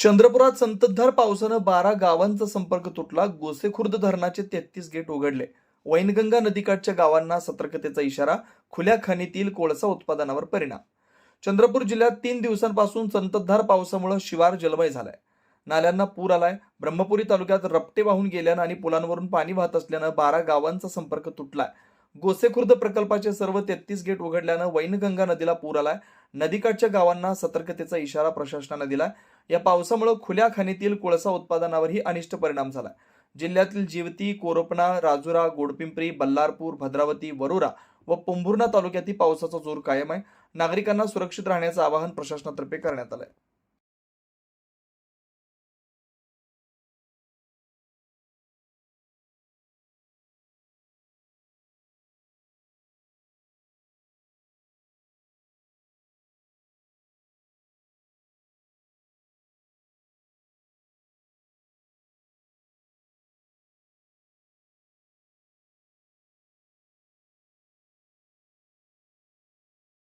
चंद्रपुरात संततधार पावसानं बारा गावांचा संपर्क तुटला. गोसेखुर्द धरणाचे तेहतीस गेट उघडले. वैनगंगा नदीकाठच्या गावांना सतर्कतेचा इशारा खुल्या खाणीतील कोळसा उत्पादनावर परिणाम. चंद्रपूर जिल्ह्यात तीन दिवसांपासून संततधार पावसामुळे शिवार जलमय झालाय. नाल्यांना पूर आलाय. ब्रह्मपुरी तालुक्यात रपटे वाहून गेल्यानं आणि पुलांवरून पाणी वाहत असल्यानं बारा गावांचा संपर्क तुटलाय. गोसेखुर्द प्रकल्पाचे सर्व तेहतीस गेट उघडल्यानं वैनगंगा नदीला पूर आलाय. नदीकाठच्या गावांना सतर्कतेचा इशारा प्रशासनानं दिलाय. या पावसामुळे खुल्या खाणीतील कोळसा उत्पादनावरही अनिष्ट परिणाम झाला. जिल्ह्यातील जिवती कोरोपणा राजुरा गोडपिंपरी बल्लारपूर भद्रावती वरोरा व पोंभुर्णा तालुक्यातही पावसाचा जोर कायम आहे. नागरिकांना सुरक्षित राहण्याचं आवाहन प्रशासनातर्फे करण्यात आलंय.